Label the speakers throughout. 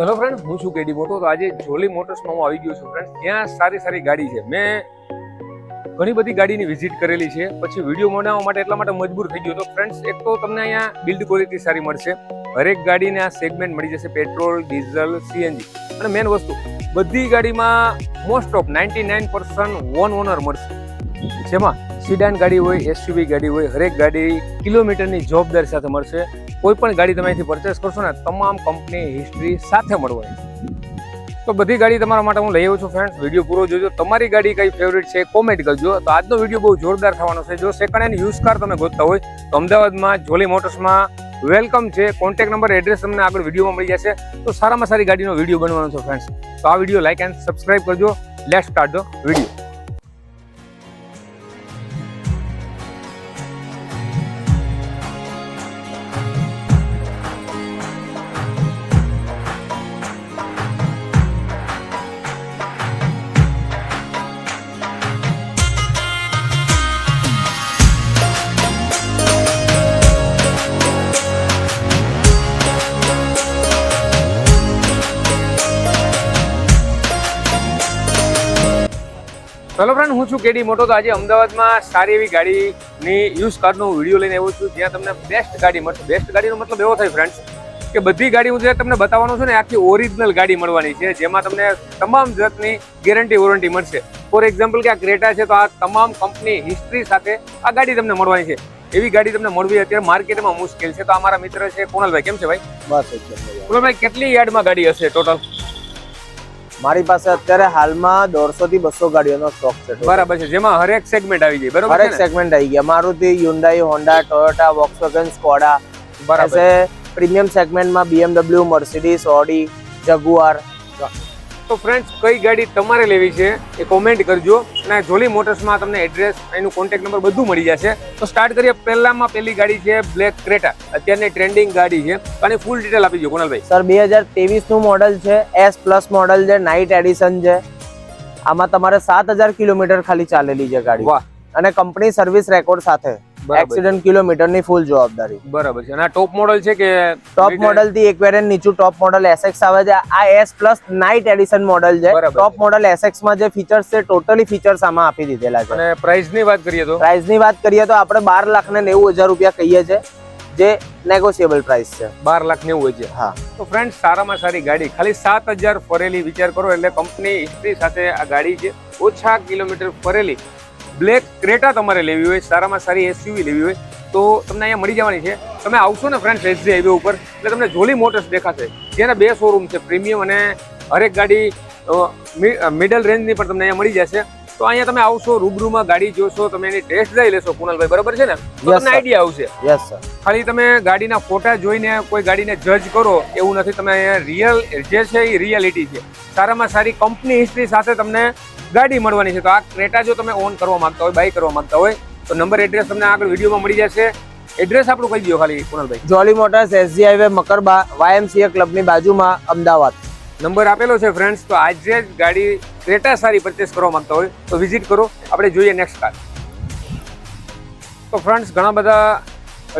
Speaker 1: Hello friend હું છું કેડી મોટો. તો આજે જોલી મોટર્સમાં હું આવી ગયો છું ફ્રેન્ડ ત્યાં સારી સારી ગાડી છે. મેં ઘણી બધી ગાડીની વિઝિટ કરેલી છે. પછી વીડિયો બનાવવા માટે એટલા માટે મજબૂર થઈ ગયો તો ફ્રેન્ડ્સ એક તો તમને અહીંયા બિલ્ડ ક્વોલિટી સારી મળશે. હરેક ગાડીને આ સેગમેન્ટ મળી જશે. પેટ્રોલ ડીઝલ સીએનજી અને મેઇન વસ્તુ, બધી ગાડીમાં most of ninety nine percent one owner મળશે. જેમાં સિડાન ગાડી હોય એસયુવી ગાડી હોય, હરેક ગાડી કિલોમીટરની જવાબદારી સાથે મળશે. કોઈ પણ ગાડી તમે અહીંથી પરચેસ કરશો ને, તમામ કંપની હિસ્ટ્રી સાથે મળવાની. તો બધી ગાડી તમારા માટે હું લઈ આવું છું ફ્રેન્ડ્સ વીડિયો પૂરો જોજો. તમારી ગાડી કઈ ફેવરિટ છે કોમેન્ટ કરજો. તો આજનો વીડિયો બહુ જોરદાર થવાનો છે. જો સેકન્ડ હેન્ડ યુઝ કાર તમે ગોતતા હોય, તો અમદાવાદમાં જોલી મોટર્સમાં વેલકમ છે. કોન્ટેક્ટ નંબર એડ્રેસ તમને આગળ વિડીયોમાં મળી જશે. તો સારામાં સારી ગાડીનો વીડિયો બનવાનો છે ફ્રેન્ડ્સ તો આ વીડિયો લાઇક એન્ડ સબસ્ક્રાઇબ કરજો. લેટ સ્ટાર્ટ ધ વીડિયો કેડી મોટો તો આજે અમદાવાદમાં સારી એવી ગાડીની યુઝ કારનો વીડિયો લઈને આવ્યો છું. જ્યાં તમને બેસ્ટ ગાડી મળશે. બેસ્ટ ગાડીનો મતલબ એવો થાય ફ્રેન્ડ્સ કે બધી ગાડી હું જે તમને બતાવવાનો છું ને આખી ઓરિજિનલ ગાડી મળવાની છે જેમાં તમને તમામ જાતની ગેરંટી વોરંટી મળશે. ફોર એક્ઝામ્પલ કે આ ક્રેટા છે તો આ તમામ કંપની હિસ્ટ્રી સાથે આ ગાડી તમને મળવાની છે. એવી ગાડી તમને મળવી અત્યારે માર્કેટમાં મુશ્કેલ છે. તો અમારા મિત્ર છે કુણાલભાઈ કેમ છે ભાઈ?
Speaker 2: બસ
Speaker 1: કુણાલભાઈ કેટલી યાર્ડમાં ગાડી હશે ટોટલ
Speaker 2: મારી પાસે અત્યારે હાલમાં દોઢસો થી બસો ગાડીઓનો સ્ટોક છે.
Speaker 1: બરાબર છે. જેમાં હરેક સેગમેન્ટ આવી જાય. બરાબર
Speaker 2: હરેક સેગમેન્ટ આવી ગયા. Maruti Hyundai Honda Toyota Volkswagen Skoda
Speaker 1: બરાબર.
Speaker 2: પ્રીમિયમ સેગમેન્ટમાં બીએમડબ્લ્યુ મર્સિડીઝ ઓડી જગુઆર
Speaker 1: તો ફ્રેન્ડ્સ કઈ ગાડી તમારે લેવી છે એ કોમેન્ટ કરજો અને જોલી મોટર્સમાં તમને એડ્રેસ એનું કોન્ટેક્ટ નંબર બધું મળી જશે. તો સ્ટાર્ટ કરીએ પહેલામાં પહેલી ગાડી છે બ્લેક ક્રેટા અત્યારની ટ્રેન્ડિંગ ગાડી છે. અને ફૂલ ડિટેલ આપી દો કુણાલભાઈ.
Speaker 2: સર બે હજારનું મોડલ છે એસ પ્લસ મોડલ છે નાઇટ એડિશન છે. આમાં તમારે સાત હજાર કિલોમીટર ખાલી ચાલેલી છે ગાડી.
Speaker 1: વાહ.
Speaker 2: અને કંપની સર્વિસ રેકોર્ડ સાથે એક્સિડન્ટ કિલોમીટરની ફૂલ જવાબદારી.
Speaker 1: બરાબર છે. અને આ ટોપ મોડલ છે કે
Speaker 2: ટોપ મોડલથી એક વેરિયન્ટ નીચું ટોપ મોડલ એસએક્સ આવે છે. આ S plus night edition model છે. ટોપ મોડલ એસએક્સમાં જે ફીચર્સ છે ટોટલી ફીચર્સ આમાં આપી દીધેલા છે.
Speaker 1: અને પ્રાઇસની વાત કરીએ તો?
Speaker 2: પ્રાઇસની વાત કરીએ તો આપણે બાર લાખ ને નેવું હજાર રૂપિયા કહીએ છીએ જે નેગોશિયેબલ પ્રાઇસ છે.
Speaker 1: બાર લાખ નેવું હજાર.
Speaker 2: હા.
Speaker 1: તો ફ્રેન્ડ સારામાં સારી ગાડી. ખાલી સાત હજાર ફરેલી વિચાર કરો એટલે કંપની હિસ્ટ્રી સાથે આ ગાડી છે. ઓછા કિલોમીટર ફરેલી. બ્લેક ક્રેટા તમારે લેવી હોય, સારામાં સારી એસયુવી લેવી હોય, તો તમને અહીંયા મળી જવાની છે. તમે આવશો ને ફ્રેન્ડ્સ એસજી હાઈવે ઉપર, એટલે તમને જોલી મોટર્સ દેખાશે. જેના બે શોરૂમ છે પ્રીમિયમ અને હરેક ગાડી મિડલ રેન્જની પણ તમને અહીંયા મળી જશે. તો અહીંયા તમે આવશો રૂબરૂમાં ગાડી જોશો તમે એની ટેસ્ટ લઈ લેશો કુણાલભાઈ બરાબર છે ને? તો તમને આઈડિયા આવશે.
Speaker 2: યસ સર
Speaker 1: ખાલી તમે ગાડીના ફોટા જોઈને કોઈ ગાડીને જજ કરો એવું નથી. તમે અહીંયા રિયલ જે છે એ રિયાલિટી છે. સારામાં સારી કંપની હિસ્ટ્રી સાથે તમને ગાડી મળવાની છે. તો આ ક્રેટા જો તમે ઓન કરવા માંગતા હોય બાય કરવા માંગતા હોય તો નંબર એડ્રેસ તમને આગળ વિડીયોમાં મળી જશે. એડ્રેસ આપણું કહી દો ખાલી Kunalbhai.
Speaker 2: Jolly Motors SG highway Makarba YMCA ક્લબની બાજુમાં અમદાવાદ.
Speaker 1: નંબર આપેલો છે ફ્રેન્ડ્સ તો આજે જ ગાડી ક્રેટા સારી પરચેસ કરવા માંગતા હોય, તો વિઝિટ કરો. આપણે જોઈએ નેક્સ્ટ કાર તો ફ્રેન્ડ્સ ઘણા બધા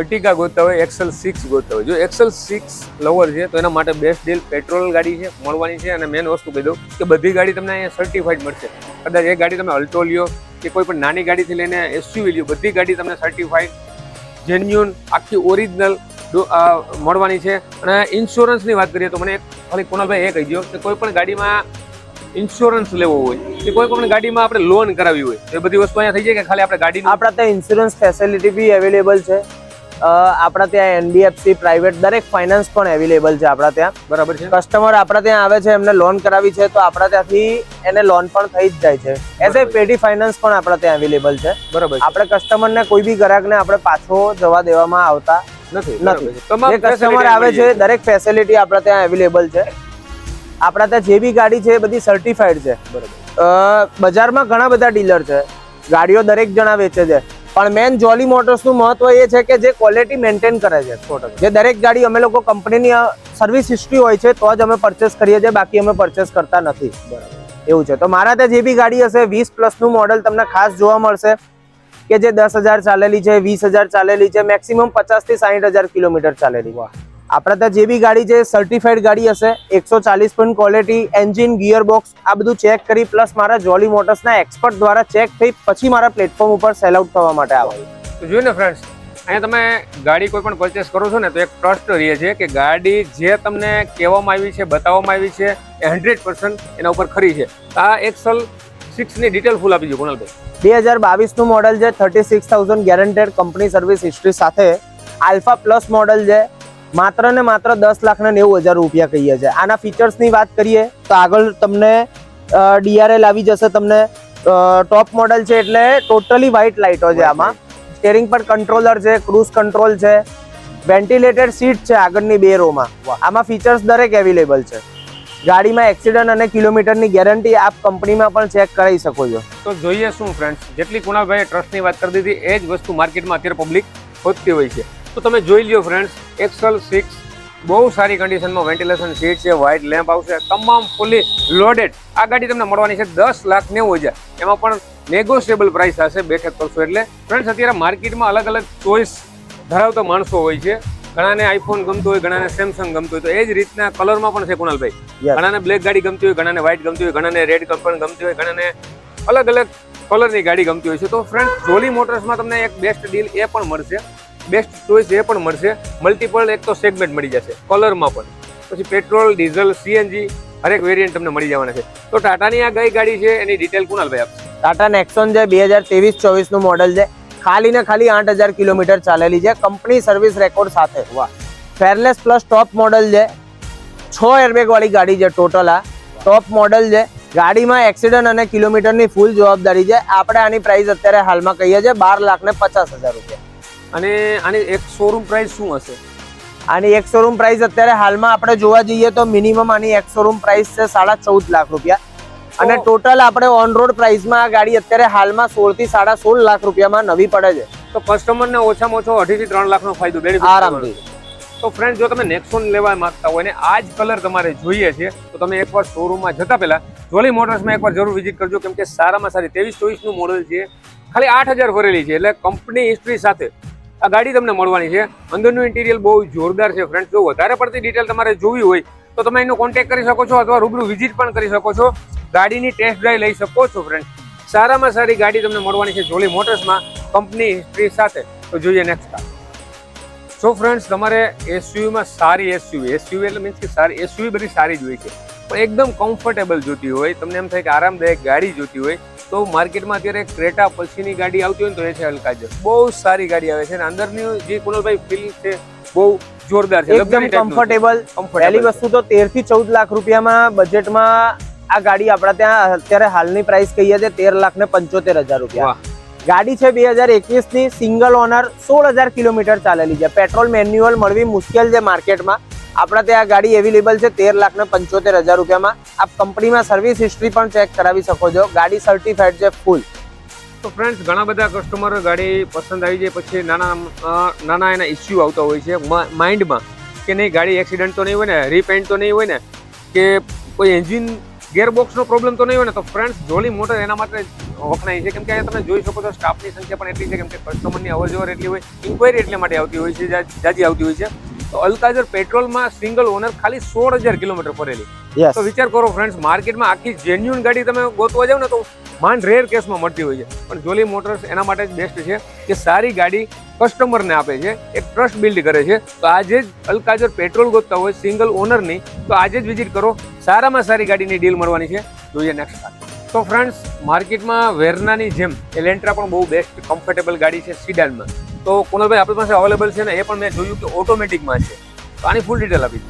Speaker 1: અર્ટિકા ગોતતા હોય, એક્સેલ સિક્સ ગોતતા હોય. જો એક્સેલ સિક્સ લવર છે, તો એના માટે બેસ્ટ ડીલ પેટ્રોલ ગાડી છે, મળવાની છે. અને મેન વસ્તુ કહી દઉં કે બધી ગાડી તમને અહીંયા સર્ટિફાઈડ મળશે. કદાચ એ ગાડી તમે અલ્ટો લ્યો કે કોઈ પણ નાની ગાડીથી લઈને એસયુવી લ્યો, બધી ગાડી તમને સર્ટિફાઈડ જેન્યુન આખી ઓરિજિનલ મળવાની છે. અને ઇન્સ્યોરન્સની વાત કરીએ તો મને એક ખાલી કુણાલભાઈ એ કહી દો કે કોઈ પણ ગાડીમાં ઇન્સ્યોરન્સ લેવો હોય કે કોઈ પણ ગાડીમાં આપણે લોન કરાવી હોય તો એ બધી વસ્તુ અહીંયા થઈ જાય કે ખાલી આપણે ગાડી
Speaker 2: આપણા ત્યાં ઇન્સ્યોરન્સ ફેસિલિટી બી અવેલેબલ છે. આપણા ત્યાં એનબીએફસી પ્રાઇવેટ દરેક ફાઇનાન્સ પણ અવેલેબલ છે આપણા ત્યાં.
Speaker 1: બરાબર છે.
Speaker 2: કસ્ટમર આપણા ત્યાં આવે છે એમને લોન કરાવી છે તો આપણા ત્યાંથી એને લોન પણ થઈ જ જાય છે. એઝ એ પેટી ફાઇનાન્સ પણ આપણા ત્યાં અવેલેબલ છે.
Speaker 1: બરાબર
Speaker 2: આપણે કસ્ટમરને કોઈ બી ગ્રાહકને આપણે પાછો જવા દેવામાં આવતા
Speaker 1: નથી
Speaker 2: જે કસ્ટમર આવે છે દરેક ફેસિલિટી આપણા ત્યાં અવેલેબલ છે. આપણા ત્યાં જે બી ગાડી છે એ બધી સર્ટિફાઈડ છે.
Speaker 1: બરાબર.
Speaker 2: અ, બજારમાં ઘણા બધા ડીલર છે. ગાડીઓ દરેક જણા વેચે છે. પણ મેન જોલી મોટર્સનું મહત્વ એ છે કે જે ક્વોલિટી મેન્ટેન કરે છે. જે દરેક ગાડી અમે લોકો કંપનીની સર્વિસ હિસ્ટ્રી હોય છે તો જ અમે પરચેસ કરીએ છીએ. બાકી અમે પરચેસ કરતા નથી. એવું છે. તો મારા ત્યાં જે બી ગાડી હશે વીસ પ્લસનું મોડલ તમને ખાસ જોવા મળશે. કે જે દસ હજાર ચાલેલી છે વીસ હજાર ચાલેલી છે મેક્સિમમ પચાસથી સાહીઠ હજાર કિલોમીટર ચાલેલી.
Speaker 1: હોય
Speaker 2: આપણે ત્યાં જે બી ગાડી છે સર્ટિફાઈડ ગાડી હશે એકસો ચાલીસ point quality engine gear box આ બધું ચેક કરી પ્લસ મારા જોલી મોટર્સના એક્સપર્ટ દ્વારા ચેક થઈ પછી મારા પ્લેટફોર્મ ઉપર સેલ આઉટ થવા માટે આવે
Speaker 1: તો જોયું ને ફ્રેન્ડ્સ અહીંયા તમે ગાડી કોઈ પણ પરચેસ કરો છો ને તો એક ટ્રસ્ટ રહે છે કે ગાડી જે તમને કહેવામાં આવી છે બતાવવામાં આવી છે એ હંડ્રેડ એના ઉપર ખરી છે. આ એક્સલ સિક્સની ડિટેલ ફૂલ આપી દો કુણાલભાઈ.
Speaker 2: બે હજાર બાવીસનું મોડલ છે thirty six thousand guaranteed company service history સાથે આલ્ફા પ્લસ મોડલ છે. માત્ર ને માત્ર દસ લાખ ને નેવું હજાર રૂપિયા કહીએ છીએ. આના ફીચર્સની વાત કરીએ તો આગળ તમને ડીઆરએલ આવી જશે તમને. ટોપ મોડલ છે એટલે ટોટલી વ્હાઇટ લાઇટો છે આમાં. સ્ટેરિંગ પર કંટ્રોલર છે ક્રૂઝ કંટ્રોલ છે. વેન્ટિલેટેડ સીટ છે આગળની બે રોમાં આમાં ફીચર્સ દરેક અવેલેબલ છે. ગાડીમાં એક્સિડન્ટ અને કિલોમીટરની ગેરંટી આપ કંપનીમાં પણ ચેક કરાવી શકો છો.
Speaker 1: તો જોઈએ શું ફ્રેન્ડ્સ જેટલી કુણાલભાઈએ ટ્રસ્ટની વાત કરી દીધી, એ જ વસ્તુ માર્કેટમાં અત્યારે પબ્લિક ખોજતી હોય છે. તો તમે જોઈ લ્યો ફ્રેન્ડ્સ એક્સલ સિક્સ બહુ સારી કન્ડિશનમાં વેન્ટિલેશન સીટ છે વ્હાઇટ લેમ્પ આવશે, તમામ ફૂલી લોડેડ આ ગાડી તમને મળવાની છે દસ લાખ નેવું હજાર. એમાં પણ નેગોશિયેબલ પ્રાઇસ હશે બેઠક કરશો એટલે. ફ્રેન્ડ્સ અત્યારે માર્કેટમાં અલગ અલગ ચોઈસ ધરાવતા માણસો હોય છે. ઘણાને આઈફોન ગમતો હોય ઘણાને સેમસંગ ગમતો હોય તો એ જ રીતના કલરમાં પણ છે કુણાલભાઈ. ઘણાને બ્લેક ગાડી ગમતી હોય ઘણાને વ્હાઇટ ગમતી હોય ઘણાને રેડ કલર ગમતી હોય ઘણાને અલગ અલગ કલરની ગાડી ગમતી હોય છે. તો ફ્રેન્ડ જોલી મોટર્સમાં તમને એક બેસ્ટ ડીલ એ પણ મળશે. બેસ્ટ ચોઈસ એ પણ મળશે. મલ્ટિપલ એક તો સેગમેન્ટ મળી જશે કલરમાં પણ. પછી પેટ્રોલ ડીઝલ સીએનજી હરેક વેરિયન્ટ તમને મળી જવાના છે. તો ટાટાની આ ગઈ ગાડી છે એની ડિટેલ કુણાલભાઈ આપશે.
Speaker 2: ટાટા નેક્સોન જે બે હજાર ત્રેવીસ ચોવીસનું મોડલ છે ખાલી ને ખાલી આઠ હજાર કિલોમીટર ચાલેલી છે. કંપની સર્વિસ રેકોર્ડ સાથે.
Speaker 1: વાહ.
Speaker 2: ફેરલેસ પ્લસ ટોપ મોડલ છે. છ એરબેગ વાળી ગાડી છે ટોટલ આ. ટોપ મોડલ છે. ગાડીમાં એક્સિડન્ટ અને કિલોમીટરની ફૂલ જવાબદારી છે. આપણે આની પ્રાઇસ અત્યારે હાલમાં કહીએ છીએ બાર લાખ ને પચાસ હજાર રૂપિયા.
Speaker 1: અને આની એક શોરૂમ પ્રાઇસ શું હશે?
Speaker 2: આની એક શોરૂમ પ્રાઇસ અત્યારે હાલમાં આપણે જોવા જઈએ તો મિનિમમ આની એક શોરૂમ પ્રાઇસ છે સાડા ચૌદ લાખ રૂપિયા. અને ટોટલ આપણે ઓન રોડ પ્રાઇસમાં આ ગાડી અત્યારે હાલમાં સોળથી સાડા સોળ લાખ રૂપિયામાં નવી પડે છે.
Speaker 1: તો કસ્ટમરને ઓછામાં ઓછો અઢી થી ત્રણ લાખનો ફાયદો benefit
Speaker 2: આરામથી.
Speaker 1: તો ફ્રેન્ડ જો તમે નેક્સોન લેવા માંગતા હોય ને આ જ કલર તમારે જોઈએ છે તો તમે એકવાર શોરૂમમાં જતા પહેલા જોલી મોટર્સમાં એકવાર જરૂર વિઝિટ કરજો કેમ કે સારામાં સારી ત્રેવીસ ચોવીસનું મોડલ છે. ખાલી આઠ હજાર ભરેલી છે એટલે કંપની હિસ્ટ્રી સાથે આ ગાડી તમને મળવાની છે. અંદરનું ઇન્ટિરિયર બહુ જોરદાર છે ફ્રેન્ડ જો વધારે પડતી ડિટેલ તમારે જોવી હોય તો તમે એનો કોન્ટેક્ટ કરી શકો છો અથવા રૂબરૂ વિઝિટ પણ કરી શકો છો. ગાડીની ટેસ્ટ ડ્રાઈવ લઈ શકો છો ફ્રેન્ડ સારામાં સારી ગાડી તમને મળવાની છે જોલી મોટર્સમાં કંપની હિસ્ટ્રી સાથે. તો જોઈએ નેક્સ્ટ કાર સો ફ્રેન્ડ્સ તમારે એસયુવીમાં સારી એસયુવી એસયુવી એટલે મીન્સ કે સારી એસયુવી બધી સારી જ હોય છે. પણ એકદમ કમ્ફર્ટેબલ જોતી હોય, તમને એમ થાય કે આરામદાયક ગાડી જોતી હોય, તો માર્કેટમાં અત્યારે ક્રેટા પછીની ગાડી આવતી હોય ને તો એ છે અલ્કાજર બહુ સારી ગાડી આવે છે અને અંદરની જે કુનલભાઈ ફિલ છે, બહુ જોરદાર છે
Speaker 2: એકદમ કમ્ફર્ટેબલ પહેલી વસ્તુ તો તેરથી ચૌદ લાખ રૂપિયામાં બજેટમાં આ ગાડી આપણા ત્યાં અત્યારે હાલની પ્રાઇસ કહીએ છીએ તેર લાખ ને પંચોતેર હજાર રૂપિયા. ગાડી છે બે હજાર એકવીસની સિંગલ ઓનર સોળ હજાર કિલોમીટર ચાલેલી છે. પેટ્રોલ મેન્યુઅલ મળવી મુશ્કેલ છે માર્કેટમાં આપણા ત્યાં ગાડી અવેલેબલ છે તેર લાખ ને પંચોતેર હજાર રૂપિયામાં. આપ કંપનીમાં સર્વિસ હિસ્ટ્રી પણ ચેક કરાવી શકો છો. ગાડી સર્ટિફાઈડ છે ફૂલ
Speaker 1: તો ફ્રેન્ડ્સ ઘણા બધા કસ્ટમરો ગાડી પસંદ આવી જાય, પછી નાના નાના એના ઇસ્યુ આવતા હોય છે. માઇન્ડમાં કે નહીં, ગાડી એક્સિડન્ટ તો નહીં હોય ને રીપેન્ટ તો નહીં હોય ને, કે કોઈ એન્જિન ગેરબોક્સનો પ્રોબ્લેમ તો નહીં હોય ને, તો ફ્રેન્ડ્સ જોલી મોટર એના માટે વખણાય છે. કેમ કે તમે જોઈ શકો છો સ્ટાફની સંખ્યા પણ એટલી છે, કેમ કે કસ્ટમરની અવર જવર એટલી હોય ઇન્ક્વાયરી એટલે માટે આવતી હોય છે જાજી આવતી હોય છે. તો અલ્કાજર પેટ્રોલમાં સિંગલ ઓનર ખાલી સોળ હજાર કિલોમીટર ફરેલી. તો વિચાર કરો ફ્રેન્ડ્સ માર્કેટમાં આખી જેન્યુન ગાડી તમે ગોતવા જાવ ને તો માંડ રેર કેસમાં મળતી હોય છે. પણ જોલી મોટર્સ એના માટે જ બેસ્ટ છે કે સારી ગાડી કસ્ટમરને આપે છે એક ટ્રસ્ટ બિલ્ડ કરે છે. તો આજે જ અલકાજર પેટ્રોલ ગોતતા હોય સિંગલ ઓનરની તો આજે જ વિઝિટ કરો. સારામાં સારી ગાડીની ડીલ મળવાની છે. જોઈએ નેક્સ્ટ કાર તો ફ્રેન્ડ્સ માર્કેટમાં વેરનાની જેમ એલેન્ટ્રા પણ બહુ બેસ્ટ કમ્ફર્ટેબલ ગાડી છે સિડાનમાં તો કુનલભાઈ આપણી પાસે અવેલેબલ છે ને એ પણ મેં જોયું કે ઓટોમેટિકમાં છે. તો આની ફૂલ ડિટેલ આપી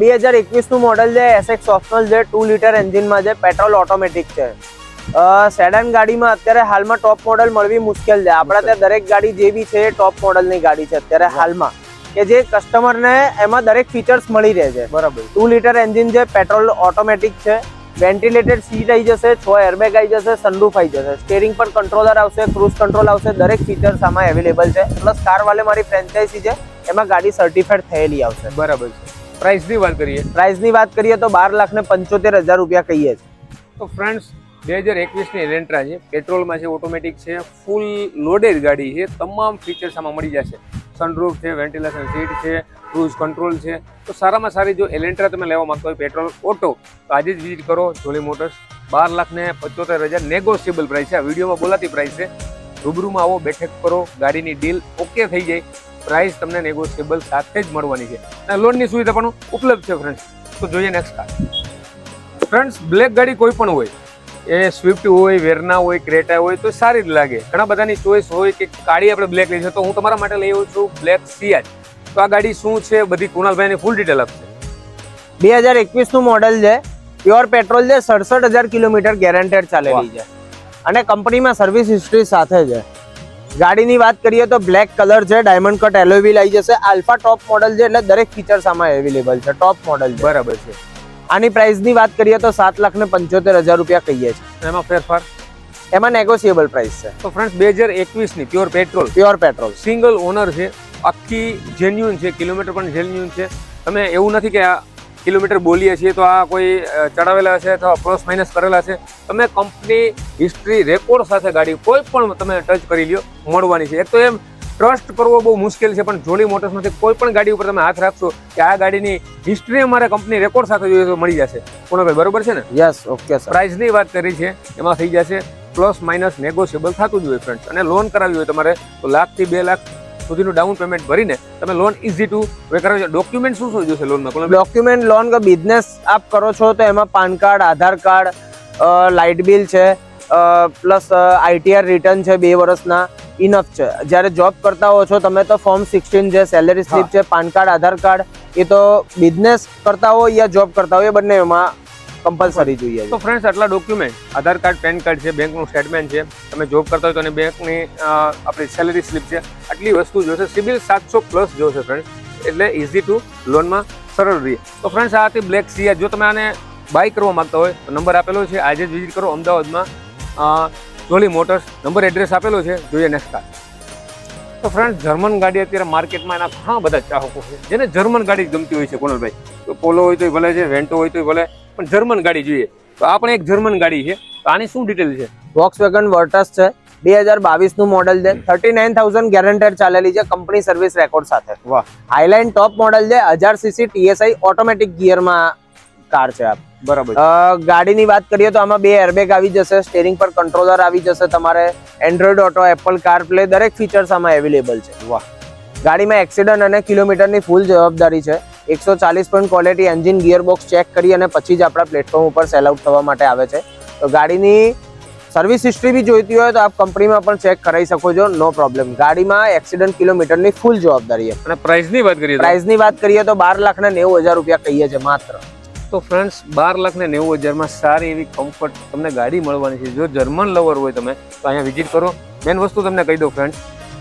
Speaker 2: બે હજાર એકવીસનું મોડલ છે એસએક્સ ઓપ્શનલ છે ટુ લીટર એન્જિનમાં છે પેટ્રોલ ઓટોમેટિક છે. સેડાન ગાડીમાં અત્યારે હાલમાં ટોપ મોડલ મળવી મુશ્કેલ છે. આપણા ત્યાં દરેક ગાડી જે બી છે એ ટોપ મોડલની ગાડી છે અત્યારે હાલમાં. કે જે કસ્ટમરને એમાં દરેક ફીચર્સ મળી રહે છે.
Speaker 1: બરાબર.
Speaker 2: ટુ લીટર એન્જિન છે પેટ્રોલ ઓટોમેટિક છે. વેન્ટિલેટેડ સીટ આવી જશે છ એરબેગ આવી જશે સનરૂફ આવી જશે. સ્ટેરિંગ પર કંટ્રોલર આવશે ક્રૂઝ કંટ્રોલ આવશે દરેક ફીચર્સ આમાં અવેલેબલ છે. પ્લસ કાર વાલે મારી ફ્રેન્ચાઇઝી છે એમાં ગાડી સર્ટિફાઈડ થયેલી આવશે.
Speaker 1: બરાબર છે. પ્રાઇસની વાત કરીએ.
Speaker 2: પ્રાઇસની વાત કરીએ તો બાર લાખ ને પંચોતેર હજાર રૂપિયા કહીએ છીએ
Speaker 1: તો ફ્રેન્ડ્સ બે હજાર એકવીસની એલેન્ટ્રા છે. પેટ્રોલમાં છે ઓટોમેટિક છે ફૂલ લોડેડ ગાડી છે. તમામ ફીચર્સ આમાં મળી જશે. સનરૂફ છે વેન્ટિલેશન સીટ છે ક્રૂઝ કંટ્રોલ છે. તો સારામાં સારી જો એલેન્ટ્રા તમે લેવા માંગતો હોય પેટ્રોલ ઓટો તો આજે જ વિઝિટ કરો જોલી મોટર્સ બાર લાખ ને પચોતેર હજાર નેગોશિયેબલ પ્રાઇસ છે. આ વિડીયોમાં બોલાતી પ્રાઇસ છે. રૂબરૂમાં આવો, બેઠક કરો, ગાડીની ડીલ ઓકે થઈ જાય. પ્રાઇસ તમને નેગોશિયેબલ સાથે જ મળવાની છે. અને લોનની સુવિધા પણ ઉપલબ્ધ છે ફ્રેન્ડ્સ તો જોઈએ નેક્સ્ટ કાર ફ્રેન્ડ્સ બ્લેક ગાડી કોઈ પણ હોય એ સ્વિફ્ટ હોય વેરના હોય ક્રેટા હોય તો સારી જ લાગે. ઘણા બધાની ચોઈસ હોય કે ગાડી આપણે બ્લેક લઈ છે તો હું તમારા માટે લઈ આવ્યો છું બ્લેક સિયાજ તો આ ગાડી શું છે બધી કુણાલભાઈની ફૂલ ડિટેલ આપશે.
Speaker 2: બે હજાર એકવીસનું મોડલ છે. પ્યોર પેટ્રોલ છે સડસઠ હજાર કિલોમીટર ગેરંટેડ ચાલેલી છે. અને કંપનીમાં સર્વિસ હિસ્ટ્રી સાથે છે. ગાડીની વાત કરીએ તો બ્લેક કલર છે ડાયમંડ કટ એલોવી આવી જશે. આલ્ફા ટોપ મોડલ છે એટલે દરેક ફીચર્સ આમાં અવેલેબલ છે. ટોપ મોડલ
Speaker 1: બરાબર છે.
Speaker 2: આની પ્રાઇસની વાત કરીએ તો સાત લાખ ને પંચોતેર હજાર રૂપિયા કહીએ છીએ.
Speaker 1: એમાં ફેરફાર?
Speaker 2: એમાં નેગોશિયેબલ પ્રાઇસ છે.
Speaker 1: તો ફ્રેન્ડ્સ બે હજાર એકવીસની pure petrol
Speaker 2: pure petrol
Speaker 1: single owner છે આખી જેન્યુન છે કિલોમીટર પણ જેન્યુન છે. તમે એવું નથી કે આ કિલોમીટર બોલીએ છીએ તો આ કોઈ ચડાવેલા છે અથવા પ્લસ માઇનસ કરેલા છે. તમે કંપની હિસ્ટ્રી રેકોર્ડ સાથે ગાડી કોઈ પણ તમે ટચ કરી લ્યો મળવાની છે. એક તો એમ ટ્રસ્ટ કરવો બહુ મુશ્કેલ છે પણ જોલી મોટર્સમાંથી કોઈ પણ ગાડી ઉપર તમે હાથ રાખશો કે આ ગાડીની હિસ્ટ્રી અમારે કંપની રેકોર્ડ સાથે જોઈએ તો મળી જશે. ભાઈ બરોબર છે ને?
Speaker 2: યસ ઓકે
Speaker 1: પ્રાઇસની વાત કરી છે એમાં થઈ જશે પ્લસ માઇનસ નેગોશિયેબલ થતું જ હોય ફ્રેન્ડ્સ અને લોન કરાવી હોય તમારે તો લાખથી બે લાખ સુધીનું ડાઉન પેમેન્ટ ભરીને તમે લોન ઇઝી ટુ હવે કરાવી ડોક્યુમેન્ટ શું શું જોશે લોનમાં
Speaker 2: ડોક્યુમેન્ટ લોન કે બિઝનેસ આપ કરો છો તો એમાં PAN card Aadhaar card light bill છે પ્લસ આઈટીઆર રિટર્ન છે બે વર્ષના ઇનફ છે. જ્યારે જોબ કરતા હો છો તમે તો ફોર્મ સિક્સટીન છે સેલેરી સ્લીપ છે પાન કાર્ડ આધાર કાર્ડ એ તો બિઝનેસ કરતા હો યા જોબ કરતા હોય એ બંને એમાં કમ્પલસરી જોઈએ
Speaker 1: તો ફ્રેન્ડ્સ આટલા document Aadhaar card PAN card છે બેંકનું સ્ટેટમેન્ટ છે તમે જોબ કરતા હોય તો એની બેંકની આપણી સેલેરી સ્લીપ છે આટલી વસ્તુ જોશે સિબિલ સાતસો પ્લસ જોશે ફ્રેન્ડ્સ એટલે ઇઝી ટુ લોનમાં સરળ રહે. તો ફ્રેન્ડ્સ આ હતી બ્લેક સિયા જો તમે આને બાય કરવા માંગતા હોય તો નંબર આપેલો છે આજે જ વિઝિટ કરો અમદાવાદમાં. જોલી મોટર્સ નંબર એડ્રેસ આપેલો છે. જોઈએ નેક્સ્ટ કાર તો ફ્રેન્ડ જર્મન ગાડી અત્યારે માર્કેટમાં એના ઘણા બધા ચાહકો છે. જેને જર્મન ગાડી ગમતી હોય છે કોનલભાઈ. તો પોલો હોય તો ભલે છે વેન્ટો હોય તો ભલે પણ જર્મન ગાડી જોઈએ. તો આ પણ એક જર્મન ગાડી છે. તો આની શું ડિટેલ છે?
Speaker 2: વોક્સ વેગન વર્ટસ છે. બે હજાર બાવીસનું મોડેલ છે. થર્ટી નાઇન થાઉઝન્ડ ગેરંટેડ ચાલેલી છે કંપની સર્વિસ રેકોર્ડ સાથે.
Speaker 1: વાહ.
Speaker 2: હાઈલાઇન ટોપ મોડલ છે. હજાર સીસી ટીએસઆઈ ઓટોમેટિક ગિયરમાં કાર છે આ
Speaker 1: બરાબર.
Speaker 2: ગાડીની વાત કરીએ તો આમાં બે એરબેગ આવી જશે સ્ટેરિંગ પર કંટ્રોલર આવી જશે તમારે Android Auto Apple car play દરેક ફીચર્સ આમાં અવેલેબલ છે.
Speaker 1: વાહ.
Speaker 2: ગાડીમાં એક્સિડન્ટ અને કિલોમીટરની ફૂલ જવાબદારી છે. એકસો ચાલીસ point quality engine gearbox check કરી અને પછી જ આપણા પ્લેટફોર્મ ઉપર સેલ આઉટ થવા માટે આવે છે. તો ગાડીની સર્વિસ હિસ્ટ્રી બી જોઈતી હોય તો આપ કંપનીમાં પણ ચેક કરાવી શકો છો નો પ્રોબ્લેમ ગાડીમાં એક્સિડન્ટ કિલોમીટરની ફૂલ જવાબદારી છે.
Speaker 1: અને પ્રાઇસની વાત કરીએ
Speaker 2: પ્રાઇસની વાત કરીએ તો બાર લાખ ને નેવું હજાર રૂપિયા કહીએ છીએ માત્ર.
Speaker 1: તો ફ્રેન્ડ્સ બાર લાખ ને નેવું હજારમાં સારી એવી કમ્ફર્ટ તમને ગાડી મળવાની છે. જો જર્મન લવર હોય તમે, તો અહીંયા વિઝિટ કરો. મેન વસ્તુ તમને કહી દો ફ્રેન્ડ્સ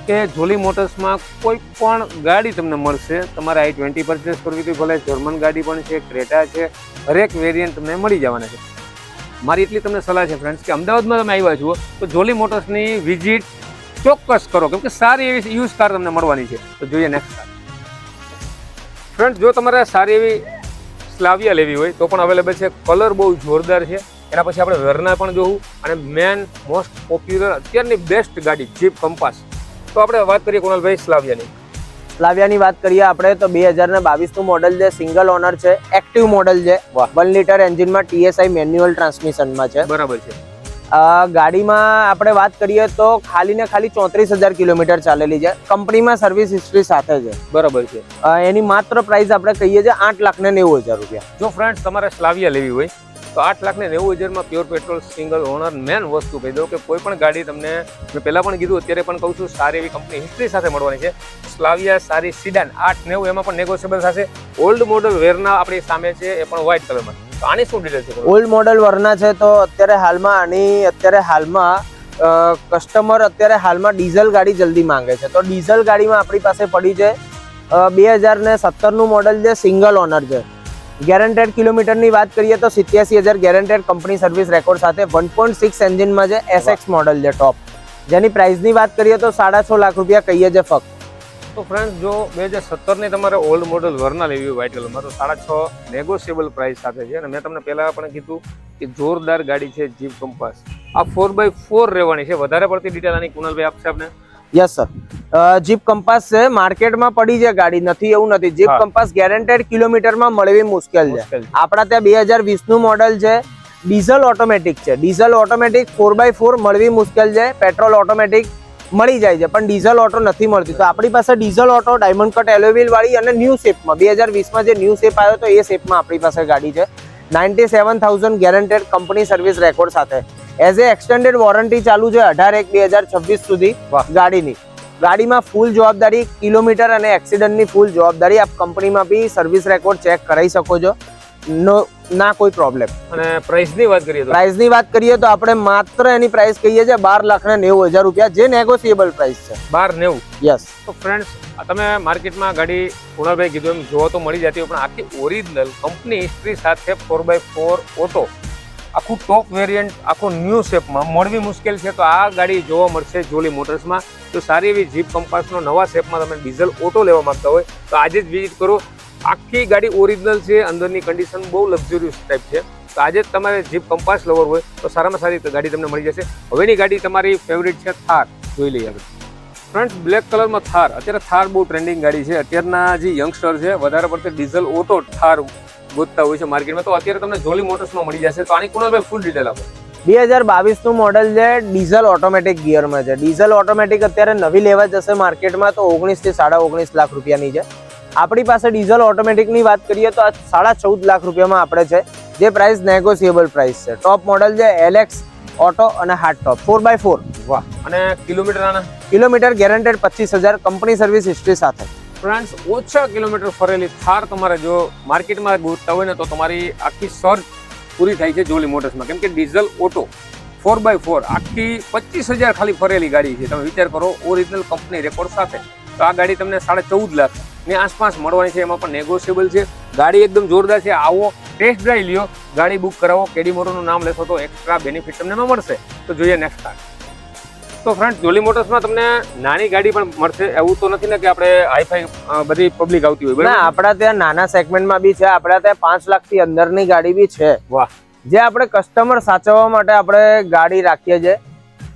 Speaker 1: કે જોલી મોટર્સમાં કોઈ પણ ગાડી તમને મળશે. તમારે આઈ ટ્વેન્ટી પરચેસ કરવી તો ભલે જર્મન ગાડી પણ છે ક્રેટા છે, હરેક વેરિયન્ટ તમને મળી જવાના છે. મારી એટલી તમને સલાહ છે ફ્રેન્ડ્સ કે અમદાવાદમાં તમે આવ્યા છો, તો જોલી મોટર્સની વિઝિટ ચોક્કસ કરો. કેમ કે સારી એવી યુઝ કાર તમને મળવાની છે. તો જોઈએ નેક્સ્ટ કાર ફ્રેન્ડ્સ જો તમારે સારી એવી સ્લાવિયા લેવી હોય તો પણ અવેલેબલ છે. કલર બહુ જોરદાર છે. એના પછી આપણે વેરના પણ જોવું. અને મેન મોસ્ટ પોપ્યુલર અત્યારની બેસ્ટ ગાડી જીપ કંપાસ તો આપણે વાત કરીએ કુણાલભાઈ સ્લાવિયાની.
Speaker 2: સ્લાવિયાની વાત કરીએ આપણે તો બે હજાર ને મોડલ છે સિંગલ ઓનર છે. એક્ટિવ મોડલ છે. વન લીટર એન્જિનમાં ટીએસઆઈ મેન્યુઅલ ટ્રાન્સમિશનમાં છે.
Speaker 1: બરાબર છે.
Speaker 2: ગાડીમાં આપણે વાત કરીએ તો ખાલી ને ખાલી ચોત્રીસ હજાર કિલોમીટર ચાલેલી છે. કંપનીમાં સર્વિસ હિસ્ટ્રી સાથે છે.
Speaker 1: બરાબર છે.
Speaker 2: એની માત્ર પ્રાઇસ આપણે કહીએ છીએ આઠ લાખ ને નેવું હજાર રૂપિયા.
Speaker 1: જો ફ્રેન્ડ્સ તમારે સ્લાવિયા લેવી હોય તો આઠ લાખ ને નેવું હજારમાં pure petrol single owner main વસ્તુ કહી દઉં કે કોઈ પણ ગાડી તમને મેં પહેલાં પણ કીધું, અત્યારે પણ કહું છું, સારી એવી કંપની હિસ્ટ્રી સાથે મળવાની છે. સ્લાવિયા સારી સિડાન આઠ નેવું એમાં પણ નેગોશિયેબલ થશે. ઓલ્ડ મોડલ વેરના આપણી સામે છે, એ પણ વ્હાઇટ કલરમાં તો આની શું ડિટેલ છે?
Speaker 2: ઓલ્ડ મોડલ વરના છે તો અત્યારે હાલમાં આની અત્યારે હાલમાં કસ્ટમર અત્યારે હાલમાં ડીઝલ ગાડી જલ્દી માંગે છે. તો ડીઝલ ગાડીમાં આપણી પાસે પડી છે બે હજાર ને સત્તરનું મોડલ છે સિંગલ ઓનર છે. ગેરંટેડ કિલોમીટરની વાત કરીએ તો સિત્યાસી હજાર ગેરંટેડ કંપની સર્વિસ રેકોર્ડ સાથે વન પોઈન્ટ સિક્સ એન્જિનમાં છે એસએક્સ મોડલ છે ટોપ જેની પ્રાઇસની વાત કરીએ તો સાડા છ લાખ રૂપિયા કહીએ છે ફક્ત.
Speaker 1: તો ફ્રેન્ડ જો બે હજાર સત્તરની તમારે ઓલ્ડ મોડલ વરના લેવી હોય વ્હાઇટ કલરમાં તો સાડા છ નેગોશિયેબલ પ્રાઇસ સાથે છે. અને મેં તમને પહેલાં પણ કીધું કે જોરદાર ગાડી છે જીપ કંપાસ આ ફોર બાય ફોર રહેવાની છે. વધારે પડતી ડિટેલ આની કુનલભાઈ આપશે આપણે
Speaker 2: યસ સર જીપ કંપાસ છે માર્કેટમાં પડી છે ગાડી નથી એવું નથી. જીપ કંપાસ ગેરંટેડ કિલોમીટરમાં મળવી મુશ્કેલ છે. આપણા ત્યાં બે હજાર વીસનું મોડલ છે ડીઝલ ઓટોમેટિક છે. Diesel automatic four by four મળવી મુશ્કેલ છે પેટ્રોલ ઓટોમેટિક મળી જાય છે પણ ડીઝલ ઓટો નથી મળતી. તો આપણી પાસે diesel auto diamond cut alloy wheel વાળી અને ન્યૂ શેપમાં બે હજાર વીસમાં જે ન્યૂ શેપ આવ્યો તો એ શેપમાં આપણી પાસે ગાડી છે. Ninety seven thousand guaranteed company service record સાથે. એઝ એ એક્સટેન્ડેડ વોરંટી ચાલુ છે અઢાર એક બે હજાર છવ્વીસ સુધી ગાડીની. ગાડીમાં ફૂલ જવાબદારી કિલોમીટર અને એક્સિડન્ટની ફૂલ જવાબદારી આપ કંપનીમાં બી સર્વિસ રેકોર્ડ ચેક કરાવી શકો છો. નો ના કોઈ પ્રોબ્લેમ
Speaker 1: અને પ્રાઇસની વાત કરીએ તો?
Speaker 2: પ્રાઇસની વાત કરીએ તો આપણે માત્ર એની પ્રાઇસ કહીએ છીએ બાર લાખ ને નેવું હજાર રૂપિયા જે નેગોશિયેબલ પ્રાઇસ છે.
Speaker 1: બાર નેવું?
Speaker 2: યસ
Speaker 1: તો ફ્રેન્ડ્સ તમે માર્કેટમાં ગાડી કુણાલભાઈ કીધું એમ જોવા તો મળી જતી હોય પણ આખી ઓરિજિનલ કંપની હિસ્ટ્રી સાથે ફોર બાય ફોર ઓટો આખું ટોપ વેરિયન્ટ આખું ન્યૂ શેપમાં મળવી મુશ્કેલ છે તો આ ગાડી જોવા મળશે જોલી મોટર્સમાં તો સારી એવી જીપ કંપાસનો નવા શેપમાં તમે ડીઝલ ઓટો લેવા માંગતા હોય તો આજે જ વિઝિટ કરો. આખી ગાડી ઓરિજિનલ છે, અંદરની કન્ડિશન બહુ લક્ઝુરિયસ ટાઈપ છે. તો આજે તમારે જીપ કંપાસ લવર હોય, તો સારામાં સારી ગાડી તમને મળી જશે. હવેની ગાડી તમારી ફેવરિટ છે થાર. જોઈ લઈએ આપણે ફ્રન્ટ બ્લેક કલરમાં થાર. અત્યારે થાર બહુ ટ્રેન્ડિંગ ગાડી છે. અત્યારના જે યંગસ્ટર છે, વધારે પડતે ડીઝલ ઓટો થાર ગોતતા હોય છે માર્કેટમાં. તો અત્યારે તમને જોલી મોટર્સમાં મળી જશે. તો આની કુણાલભાઈ ફૂલ ડિટેલ આપો.
Speaker 2: બે હજાર બાવીસનું મોડલ છે ડીઝલ ઓટોમેટિક ગિયરમાં છે. ડીઝલ ઓટોમેટિક અત્યારે નવી લેવા જશે માર્કેટમાં, તો ઓગણીસથી સાડા ઓગણીસ લાખ રૂપિયાની છે. આપણી પાસે ડીઝલ ઓટોમેટિકની વાત કરીએ તો આ સાડા ચૌદ લાખ રૂપિયામાં આપણે છે. જે પ્રાઇસ નેગોશિયેબલ પ્રાઇસ છે. ટોપ મોડલ છે એલેક્સ ઓટો અને hard top four by four
Speaker 1: વાહ. અને કિલોમીટર
Speaker 2: કિલોમીટર ગેરંટેડ પચીસ હજાર કંપની સર્વિસ હિસ્ટ્રી સાથે.
Speaker 1: ફ્રેન્ડ્સ ઓછા કિલોમીટર ફરેલી થાર તમારે જો માર્કેટમાં ગોતતા હોય ને તો તમારી આખી સર્ચ પૂરી થાય છે જોલી મોટર્સમાં કેમ કે diesel auto four by four આખી પચીસ હજાર ખાલી ફરેલી ગાડી છે. તમે વિચાર કરો ઓરિજિનલ કંપની રેકોર્ડ સાથે. તો આ ગાડી તમને સાડા ચૌદ લાખની આસપાસ મળવાની છે. એમાં પણ નેગોશિયેબલ છે. ગાડી એકદમ જોરદાર છે. આવો ટેસ્ટ ડ્રાઈવ લ્યો. ગાડી બુક કરાવો. કેડી મોટરનું નામ લેશો તો એક્સ્ટ્રા બેનિફિટ તમને મળશે. તો જોઈએ નેક્સ્ટ કાર તો ફ્રેન્ડ જોલી મોટર્સમાં તમને નાની ગાડી પણ મળશે. એવું તો નથી ને કે આપણે હાઈફાઈ બધી પબ્લિક આવતી હોય.
Speaker 2: ના આપણા ત્યાં નાના સેગમેન્ટમાં બી છે. આપણા ત્યાં પાંચ લાખથી અંદરની ગાડી બી છે.
Speaker 1: વાહ.
Speaker 2: જે આપણે કસ્ટમર સાચવવા માટે આપણે ગાડી રાખીએ છીએ.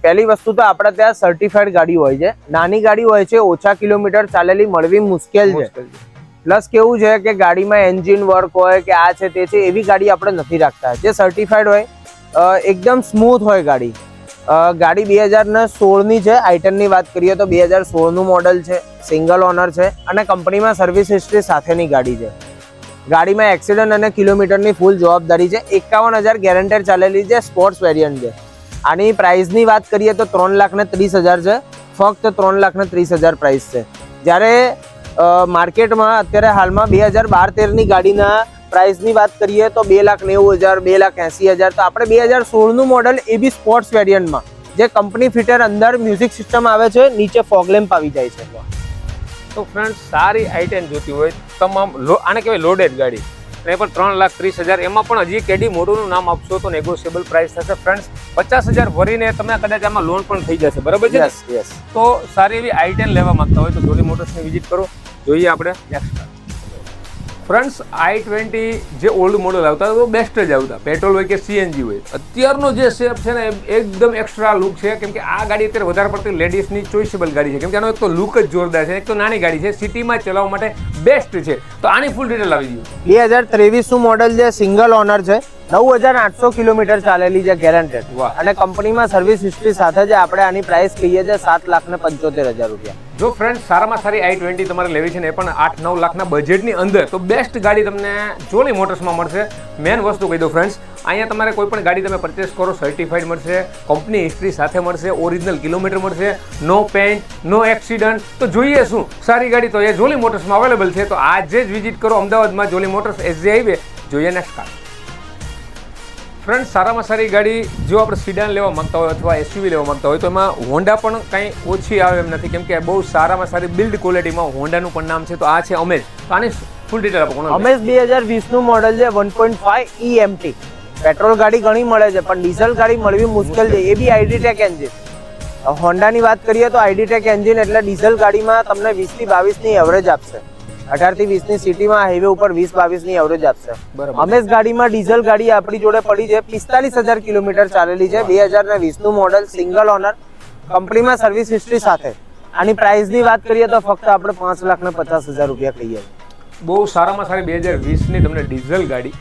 Speaker 2: પહેલી વસ્તુ તો આપણે ત્યાં સર્ટિફાઈડ ગાડી હોય છે. નાની ગાડી હોય છે ઓછા કિલોમીટર ચાલેલી મળવી મુશ્કેલ છે. પ્લસ કેવું છે કે ગાડીમાં એન્જિન વર્ક હોય કે આ છે તે છે એવી ગાડી આપણે નથી રાખતા. જે સર્ટિફાઈડ હોય એકદમ સ્મૂથ હોય ગાડી. ગાડી બે હજારના સોળની છે આઈટનની વાત કરીએ તો બે હજાર સોળનું મોડલ છે સિંગલ ઓનર છે અને કંપનીમાં સર્વિસ હિસ્ટ્રી સાથેની ગાડી છે. ગાડીમાં એક્સિડન્ટ અને કિલોમીટરની ફૂલ જવાબદારી છે. એકાવન હજાર ગેરંટેડ ચાલેલી છે સ્પોર્ટ્સ વેરિયન્ટ છે. આની પ્રાઇસની વાત કરીએ તો ત્રણ લાખ ને ત્રીસ હજાર છે. ફક્ત ત્રણ લાખ ને ત્રીસ હજાર પ્રાઇસ છે. જ્યારે માર્કેટમાં અત્યારે હાલમાં બે હજાર બાર તેરની ગાડીના પ્રાઇસની વાત કરીએ તો બે લાખ નેવું હજાર, બે લાખ એંસી હજાર તો આપણે બે હજાર સોળનું મોડલ એ બી સ્પોર્ટ્સ વેરિયન્ટમાં જે કંપની ફિટર અંદર મ્યુઝિક સિસ્ટમ આવે છે, નીચે ફોગલેમ્પ આવી જાય છે.
Speaker 1: તો ફ્રેન્ડ સારી આઈટેન જોતી હોય, તમામ આને કહેવાય લોડેડ ગાડી. અને પણ ત્રણ લાખ ત્રીસ હજાર. એમાં પણ હજી કેડી મોટોનું નામ આપશો તો નેગોશિયેબલ પ્રાઇસ થશે. ફ્રેન્ડ્સ પચાસ હજાર ભરીને તમે કદાચ આમાં લોન પણ થઈ જશે. બરાબર છે ને? તો સારી એવી આઈટેન લેવા માંગતા હોય તો જોલી મોટર્સની વિઝિટ કરો. જોઈએ આપણે નેક્સ્ટ ફ્રેન્ડ્સ આઈ ટ્વેન્ટી જે ઓલ્ડ મોડલ આવતા તો બેસ્ટ જ આવતા. પેટ્રોલ હોય કે સીએનજી હોય. અત્યારનો જે શેપ છે ને એકદમ એક્સ્ટ્રા લુક છે. કેમ કે આ ગાડી અત્યારે વધારે પડતી લેડીઝની ચોઇસેબલ ગાડી છે. કેમ કે આનો એક તો લુક જ જોરદાર છે એક તો નાની ગાડી છે. સિટીમાં ચલાવવા માટે બેસ્ટ છે. તો આની ફૂલ ડિટેલ આવી ગયું
Speaker 2: બે હજાર ત્રેવીસનું મોડલ છે સિંગલ ઓનર છે નવ હજાર આઠસો કિલોમીટર ચાલેલી છે ગેરંટેડ. અને કંપનીમાં સર્વિસ હિસ્ટ્રી સાથે જ આપણે આની પ્રાઇસ કહીએ છીએ સાત લાખ ને પંચોતેર હજાર રૂપિયા.
Speaker 1: જો ફ્રેન્ડ સારામાં સારી આઈ ટ્વેન્ટી તમારે લેવી છે ને એ પણ આઠ નવ લાખના બજેટની અંદર તો બેસ્ટ ગાડી તમને જોલી મોટર્સમાં મળશે. મેન વસ્તુ કહી દો ફ્રેન્ડ્સ અહીંયા તમારે કોઈ પણ ગાડી તમે પરચેસ કરો સર્ટિફાઈડ મળશે કંપની હિસ્ટ્રી સાથે મળશે ઓરિજિનલ કિલોમીટર મળશે નો પેન્ટ નો એક્સિડન્ટ તો જોઈએ શું સારી ગાડી તો એ જોલી મોટર્સમાં અવેલેબલ છે. તો આજે જ વિઝિટ કરો અમદાવાદમાં જોલી મોટર્સ એસજી હાઈવે જોઈએ નેક્સ્ટ કાર ફ્રેન્ડ સારામાં સારી ગાડી જો આપણે સીડાન લેવા માંગતા હોય અથવા એસયુવી લેવા માંગતા હોય તો એમાં હોન્ડા પણ કંઈ ઓછી આવે એમ નથી. કેમ કે બહુ સારામાં સારી બિલ્ડ ક્વોલિટીમાં હોન્ડાનું પણ નામ છે. તો આ છે અમેજ તો આની ફૂલ ડિટેલ આપો
Speaker 2: અમેઝ બે હજાર વીસનું મોડલ છે, one point five EMT petrol ગાડી ઘણી મળે છે, પણ ડીઝલ ગાડી મળવી મુશ્કેલ છે. A B આઈડીટેક engine. હોન્ડાની વાત કરીએ તો આઈડીટેક એન્જિન એટલે ડીઝલ ગાડીમાં તમને વીસથી બાવીસની એવરેજ આપશે. અઢારથી વીસની સિટીમાં હાઈવે ઉપર વીસ બાવીસની એવરેજ આપશે અમેઝ ગાડીમાં ડીઝલ ગાડી આપણી જોડે પડી છે પિસ્તાલીસ હજાર કિલોમીટર ચાલેલી છે બે હજાર ને વીસનું મોડલ સિંગલ ઓનર કંપનીમાં સર્વિસ હિસ્ટ્રી સાથે. આની પ્રાઇસની વાત કરીએ તો ફક્ત આપણે પાંચ લાખ ને પચાસ હજાર રૂપિયા કહીએ.
Speaker 1: બહુ સારામાં સારી બે હજાર વીસની તમને ડીઝલ ગાડી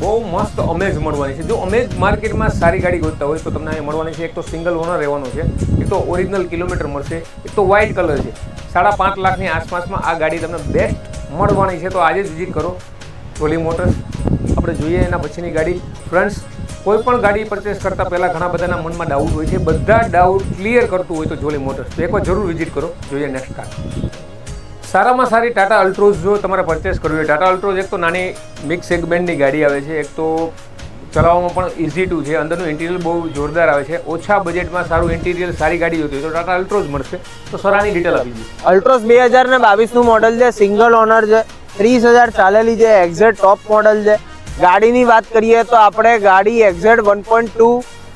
Speaker 1: બહુ મસ્ત અમેજ મળવાની છે. જો અમેજ માર્કેટમાં સારી ગાડી ગોતતા હોય, તો તમને અહીંયા મળવાની છે. એક તો સિંગલ ઓનર રહેવાનો છે. એક તો ઓરિજિનલ કિલોમીટર મળશે. એક તો વ્હાઇટ કલર છે. સાડા પાંચ લાખની આસપાસમાં આ ગાડી તમને બેસ્ટ મળવાની છે. તો આજે જ વિઝિટ કરો. ટોલી મોટર્સ આપણે જોઈએ એના પછીની ગાડી. ફ્રેન્ડ્સ કોઈ પણ ગાડી પરચેસ કરતાં પહેલાં ઘણા બધાના મનમાં ડાઉટ હોય છે. બધા ડાઉટ ક્લિયર કરતું હોય તો જોલી મોટર્સ તો એકવાર જરૂર વિઝિટ કરો. જોઈએ નેક્સ્ટ કાર સારામાં સારી ટાટા અલ્ટ્રોઝ જો તમારે પરચેસ કરવી હોય ટાટા અલ્ટ્રોઝ એક તો નાની મિક્સ સેગમેન્ટની ગાડી આવે છે, એક તો ચલાવવામાં પણ ઇઝી ટુ છે, અંદરનું ઇન્ટિરિયર બહુ જોરદાર આવે છે, ઓછા બજેટમાં સારું ઇન્ટિરિયર સારી ગાડી જોતી તો ટાટા અલ્ટ્રોઝ મળશે. તો સરાની ડિટેલ આપી દીધી
Speaker 2: અલ્ટ્રોસ બે હજાર ને બાવીસનું મોડલ છે સિંગલ ઓનર છે, ત્રીસ હજાર ચાલેલી છે એક્ઝેટ ટોપ મોડલ છે. ગાડીની વાત કરીએ તો આપણે ગાડી exact one point two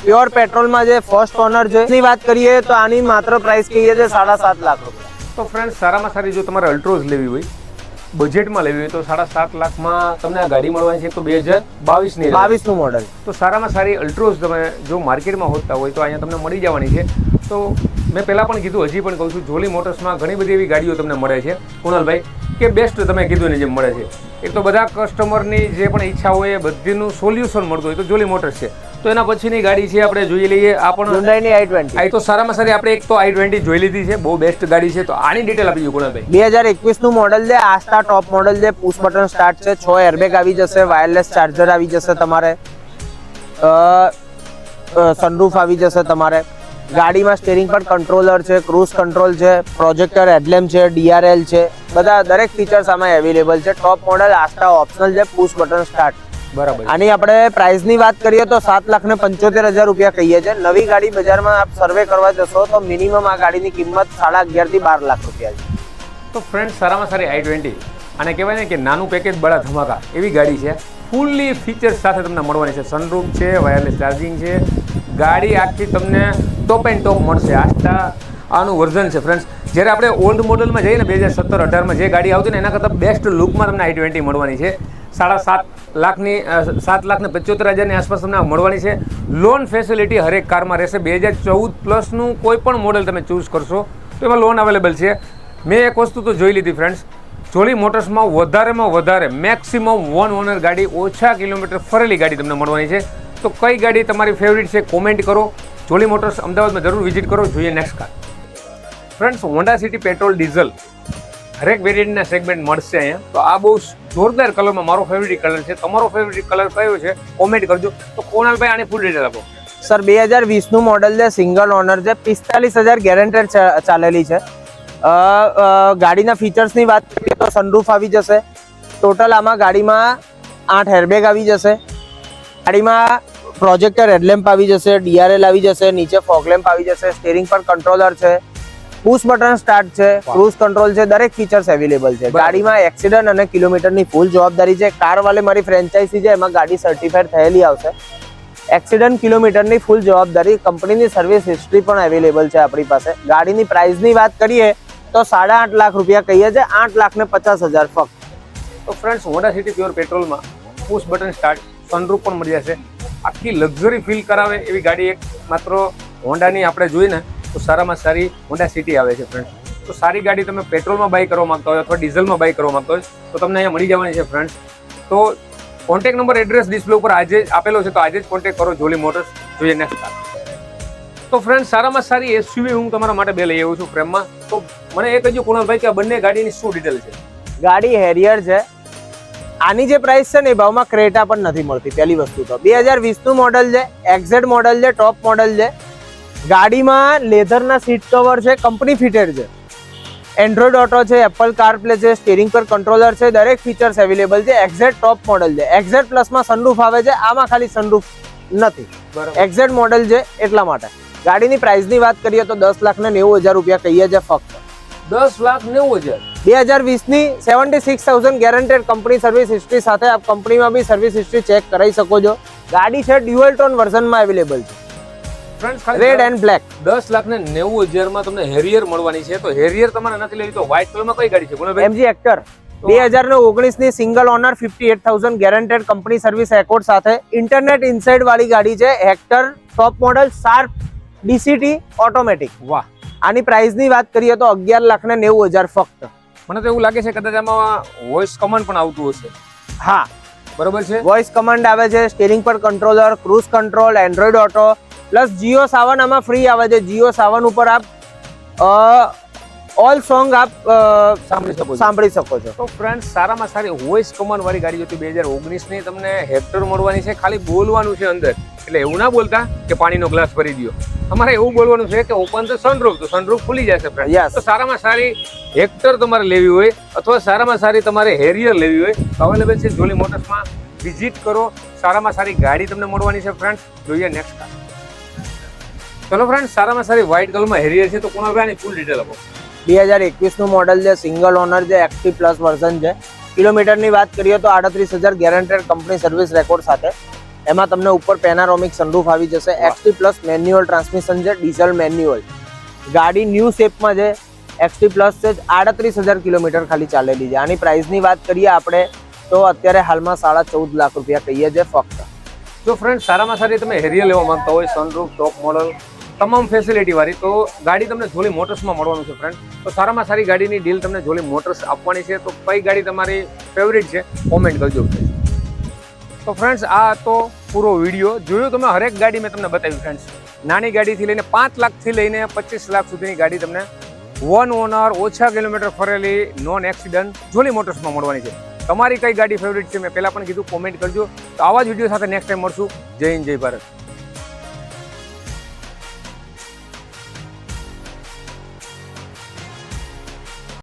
Speaker 2: pure પેટ્રોલમાં જે ફર્સ્ટ ઓનર છે. એની વાત કરીએ તો આની માત્ર પ્રાઇસ કહીએ છે સાડા સાત લાખ રૂપિયા.
Speaker 1: તો ફ્રેન્ડ સારામાં સારી જો તમારે અલ્ટ્રોઝ લેવી હોય બજેટમાં લેવી હોય તો સાડા સાત લાખમાં તમને આ ગાડી મળવાની છે તો બે હજાર બાવીસની
Speaker 2: બાવીસનું મોડલ
Speaker 1: તો સારામાં સારી અલ્ટ્રોઝ તમે જો માર્કેટમાં હોતા હોય તો અહીંયા તમને મળી જવાની છે. તો મેં પહેલાં પણ કીધું હજી પણ કહું છું જોલી મોટર્સમાં ઘણી બધી એવી ગાડીઓ તમને મળે છે. કુણાલભાઈ કે બેસ્ટ તમે કીધું ને જેમ મળે છે. એક તો બધા કસ્ટમરની જે પણ ઈચ્છા હોય એ બધીનું સોલ્યુશન મળતું હોય. તો જોલી મોટર્સ છે. તો એના પછીની ગાડી છે આપણે જોઈ લઈએ. આ પણ
Speaker 2: હુન્ડાઈની આઈ ટ્વેન્ટી
Speaker 1: આઈ તો સારામાં સારી આપણે એક તો આઈ ટ્વેન્ટી જોઈ લીધી છે. બહુ બેસ્ટ ગાડી છે. તો આની ડિટેલ આપી દો કુણાલભાઈ.
Speaker 2: બે હજાર એકવીસનું મોડલ છે આસ્ટા ટોપ મોડલ છે પુશ બટન સ્ટાર્ટ છે છ એરબેગ આવી જશે વાયરલેસ ચાર્જર આવી જશે તમારે સનરૂફ આવી જશે તમારે ગાડીમાં સ્ટેરિંગ પર કંટ્રોલર છે ક્રૂઝ કંટ્રોલ છે પ્રોજેક્ટર હેડલેમ્પ છે ડીઆરએલ છે બધા દરેક ફીચર્સ આમાં અવેલેબલ છે. ટોપ મોડલ આસ્ટા ઓપ્શનલ છે. પુશ બટન સ્ટાર્ટ
Speaker 1: બરાબર.
Speaker 2: આની આપણે પ્રાઇસની વાત કરીએ તો સાત લાખ ને પંચોતેર હજાર રૂપિયા કહીએ છીએ. નવી ગાડી બજારમાં આપ સર્વે કરવા જશો તો મિનિમમ આ ગાડીની કિંમત સાડા અગિયારથી બાર લાખ રૂપિયા છે.
Speaker 1: તો ફ્રેન્ડ સારામાં સારી આઈ ટ્વેન્ટી અને કહેવાય ને કે નાનું પેકેજ બડા ધમાકા. એવી ગાડી છે. ફૂલ્લી ફીચર્સ સાથે તમને મળવાની છે. સનરૂફ છે વાયરલેસ ચાર્જિંગ છે. ગાડી આખી તમને ટોપ એન્ડ ટોપ મળશે. આસ્ટા આનું વર્ઝન છે ફ્રેન્ડ્સ જ્યારે આપણે ઓલ્ડ મોડલમાં જઈએ ને બે હજાર સત્તર, અઢારમાં જે ગાડી આવતી ને એના કરતાં બેસ્ટ લુકમાં તમને આઈ ટ્વેન્ટી મળવાની છે. સાડા સાત લાખની સાત લાખ ને પંચોતેર હજારની આસપાસ તમને મળવાની છે. લોન ફેસિલિટી હરેક કારમાં રહેશે. બે હજાર ચૌદ પ્લસનું કોઈ પણ મોડલ તમે ચૂઝ કરશો, તો એમાં લોન અવેલેબલ છે. મેં એક વસ્તુ તો જોઈ લીધી ફ્રેન્ડ્સ જોલી મોટર્સમાં વધારેમાં વધારે મેક્સિમમ વન ઓનર ગાડી, ઓછા કિલોમીટર ફરેલી ગાડી તમને મળવાની છે. તો કઈ ગાડી તમારી ફેવરિટ છે કોમેન્ટ કરો. જોલી મોટર્સ અમદાવાદમાં જરૂર વિઝિટ કરો. જોઈએ next car friends, Honda City petrol diesel હરેક વેરિયન્ટના સેગમેન્ટ મળશે અહીંયા. તો આ બહુ જોરદાર કલરમાં મારો ફેવરિટ કલર છે. તમારો ફેવરિટ કલર કયો છે? કોમેન્ટ કરજો. તો કોણાલભાઈ આની ફૂલ ડિટેલ આપો.
Speaker 2: સર, બે હજાર વીસનું મોડલ છે સિંગલ ઓનર છે, પિસ્તાલીસ હજાર ગેરેન્ટેડ ચાલેલી છે. ગાડીના ફીચર્સની વાત કરીએ તો સનરૂફ આવી જશે. ટોટલ આમાં ગાડીમાં આઠ હેરબેગ આવી જશે. ગાડીમાં પ્રોજેક્ટર હેડલેમ્પ આવી જશે ડીઆરએલ આવી જશે, નીચે ફોગલેમ્પ આવી જશે સ્ટેરિંગ પર કંટ્રોલર છે. પુશ બટન સ્ટાર્ટ છે ક્રુઝ કંટ્રોલ છે દરેક ફીચર્સ અવેલેબલ છે. ગાડીમાં એક્સિડન્ટ અને કિલોમીટરની ફૂલ જવાબદારી છે. કાર વાલે મારી ફ્રેન્ચાઇઝી છે એમાં ગાડી સર્ટિફાઈડ થયેલી આવશે. એક્સિડન્ટ કિલોમીટરની ફૂલ જવાબદારી કંપનીની સર્વિસ હિસ્ટ્રી પણ અવેલેબલ છે આપણી પાસે. ગાડીની પ્રાઇસની વાત કરીએ તો સાડા આઠ લાખ રૂપિયા કહીએ છીએ આઠ લાખ ને પચાસ હજાર ફક્ત.
Speaker 1: તો ફ્રેન્ડ્સ હોન્ડા સિટી પ્યોર પેટ્રોલમાં પુશ બટન સ્ટાર્ટ સનરૂફ પણ મળી જશે. આખી લક્ઝરી ફીલ કરાવે એવી ગાડી એક માત્ર હોન્ડાની આપણે જોઈએ ને તો સારામાં સારી હોન્ડા સિટી આવે છે ફ્રેન્ડ તો સારી ગાડી તમે પેટ્રોલમાં બાય કરવા માંગતા હોય અથવા ડીઝલમાં બાય કરવા માંગતા હોય, તો તમને અહીંયા મળી જવાની છે ફ્રેન્ડ તો કોન્ટેક નંબર એડ્રેસ ડિસ્પ્લે ઉપર આજે આપેલો છે, તો આજે જ કોન્ટેક કરો જોલી મોટર્સ જોઈએ નેક્સ્ટ તો ફ્રેન્ડ સારામાં સારી એસયુવી હું તમારા માટે બે લઈ આવ્યો છું પ્રેમમાં. તો મને એ કહેજો કુણાલભાઈ કે આ બંને ગાડીની શું ડિટેલ છે?
Speaker 2: ગાડી હેરિયર છે. આની જે પ્રાઇસ છે ને એ ભાવમાં ક્રેટા પણ નથી મળતી, પહેલી વસ્તુ તો. બે હજાર વીસનું મોડલ છે એક્ઝેટ મોડલ છે ટોપ મોડલ છે. ગાડીમાં લેધરના સીટ કવર છે કંપની ફિટેડ છે. એન્ડ્રોઇડ ઓટો છે એપલ કારપ્લે છે સ્ટીરિંગ પર કંટ્રોલર છે દરેક ફીચર્સ અવેલેબલ છે. એક્ઝેટ ટોપ મોડલ છે. એક્ઝેટ પ્લસમાં સનરૂફ આવે છે આમાં ખાલી સનરૂફ નથી. એક્ઝેટ મોડલ છે એટલા માટે. ગાડીની પ્રાઇસની વાત કરીએ તો દસ લાખ ને નેવું હજાર રૂપિયા કહીએ છે ફક્ત.
Speaker 1: દસ લાખ નેવું હજાર.
Speaker 2: બે હજાર વીસની seventy six thousand guaranteed company service history સાથે આપ કંપનીમાં બી સર્વિસ હિસ્ટ્રી ચેક કરાવી શકો છો. ગાડી છે ડ્યુઅલ ટોન વર્ઝનમાં અવેલેબલ છે.
Speaker 1: ફ્રેન્ડ્સ
Speaker 2: રેડ એન્ડ બ્લેક
Speaker 1: દસ લાખ ને નેવું હજારમાં તમને હેરિયર મળવાની છે. તો હેરિયર તમારે નથી લેવી તો વ્હાઇટ કલરમાં કઈ ગાડી છે? ગુણભાઈ
Speaker 2: એમજી એક્ટર બે હજાર ને ઓગણીસની single owner fifty eight thousand guaranteed company service record સાથે ઇન્ટરનેટ ઇનસાઇડ વાળી ગાડી છે. Hector top model sharp DCT automatic
Speaker 1: વાહ.
Speaker 2: આની પ્રાઇસની વાત કરીએ તો અગિયાર લાખ ને નેવું હજાર ફક્ત.
Speaker 1: મને તો એવું લાગે છે કદાચ આમાં વોઇસ કમાન્ડ પણ આવતું હશે.
Speaker 2: હા.
Speaker 1: બરોબર છે?
Speaker 2: વોઇસ કમાન્ડ આવે છે સ્ટીરિંગ પર controller cruise control Android Auto plus Jio Saavn આમાં ફ્રી આવે છે. જીઓ સાવન ઉપર આપ ઓલ સોંગ આપ
Speaker 1: સાંભળી શકો
Speaker 2: સાંભળી શકો છો.
Speaker 1: તો ફ્રેન્ડ સારામાં સારી વોઇસ કમાન વાળી ગાડી જોતી બે હજાર ઓગણીસની તમને હેક્ટર મળવાની છે. ખાલી બોલવાનું છે અંદર. એટલે એવું ના બોલતા કે પાણીનો ગ્લાસ ભરી દો અમારે એવું બોલવાનું છે કે ઓપન તો સનરૂફ તો સનરૂફ ખુલી જશે ફ્રેન્ડ તો સારામાં સારી હેક્ટર તમારે લેવી હોય અથવા સારામાં સારી તમારે હેરિયર લેવી હોય અવેલેબલ છે જોલી મોટર્સમાં વિઝિટ કરો. સારામાં સારી ગાડી તમને મળવાની છે ફ્રેન્ડ જોઈએ નેક્સ્ટ કાર ચલો ફ્રેન્ડ સારામાં સારી વ્હાઇટ કલરમાં હેરિયર છે તો કોના ફૂલ ડિટેલ આપો.
Speaker 2: બે હજાર એકવીસનું મોડલ છે સિંગલ ઓનર છે એક્સટી પ્લસ વર્ઝન છે કિલોમીટરની વાત કરીએ તો આડત્રીસ હજાર ગેરંટેડ કંપની સર્વિસ રેકોર્ડ સાથે. એમાં તમને ઉપર પેનારોમિક સનરૂફ આવી જશે. એક્સટી પ્લસ મેન્યુઅલ ટ્રાન્સમિશન છે ડીઝલ મેન્યુઅલ ગાડી ન્યૂ શેપમાં છે. એક્સટી પ્લસ છે આડત્રીસ હજાર કિલોમીટર ખાલી ચાલેલી છે. આની પ્રાઇસની વાત કરીએ આપણે તો અત્યારે હાલમાં સાડા ચૌદ લાખ રૂપિયા કહીએ છીએ ફક્ત.
Speaker 1: જો ફ્રેન્ડ સારામાં સારી તમે હેરિયર લેવા માંગતા હોય સનરૂફ ટોપ મોડલ તમામ ફેસિલિટીવાળી તો ગાડી તમને જોલી મોટર્સમાં મળવાનું છે ફ્રેન્ડ તો સારામાં સારી ગાડીની ડીલ તમને જોલી મોટર્સ આપવાની છે. તો કઈ ગાડી તમારી ફેવરિટ છે કોમેન્ટ કરજો. તો ફ્રેન્ડ્સ આ તો પૂરો વીડિયો જોયું તમે? હરેક ગાડી મેં તમને બતાવી ફ્રેન્ડ્સ નાની ગાડીથી લઈને પાંચ લાખથી લઈને પચીસ લાખ સુધીની ગાડી તમને વન ઓનર ઓછા કિલોમીટર ફરેલી નોન એક્સિડન્ટ જોલી મોટર્સમાં મળવાની છે. તમારી કઈ ગાડી ફેવરિટ છે? મેં પહેલાં પણ કીધું કોમેન્ટ કરજો. તો આવા જ વીડિયો સાથે નેક્સ્ટ ટાઈમ મળશું. જય હિન્દ, જય ભારત.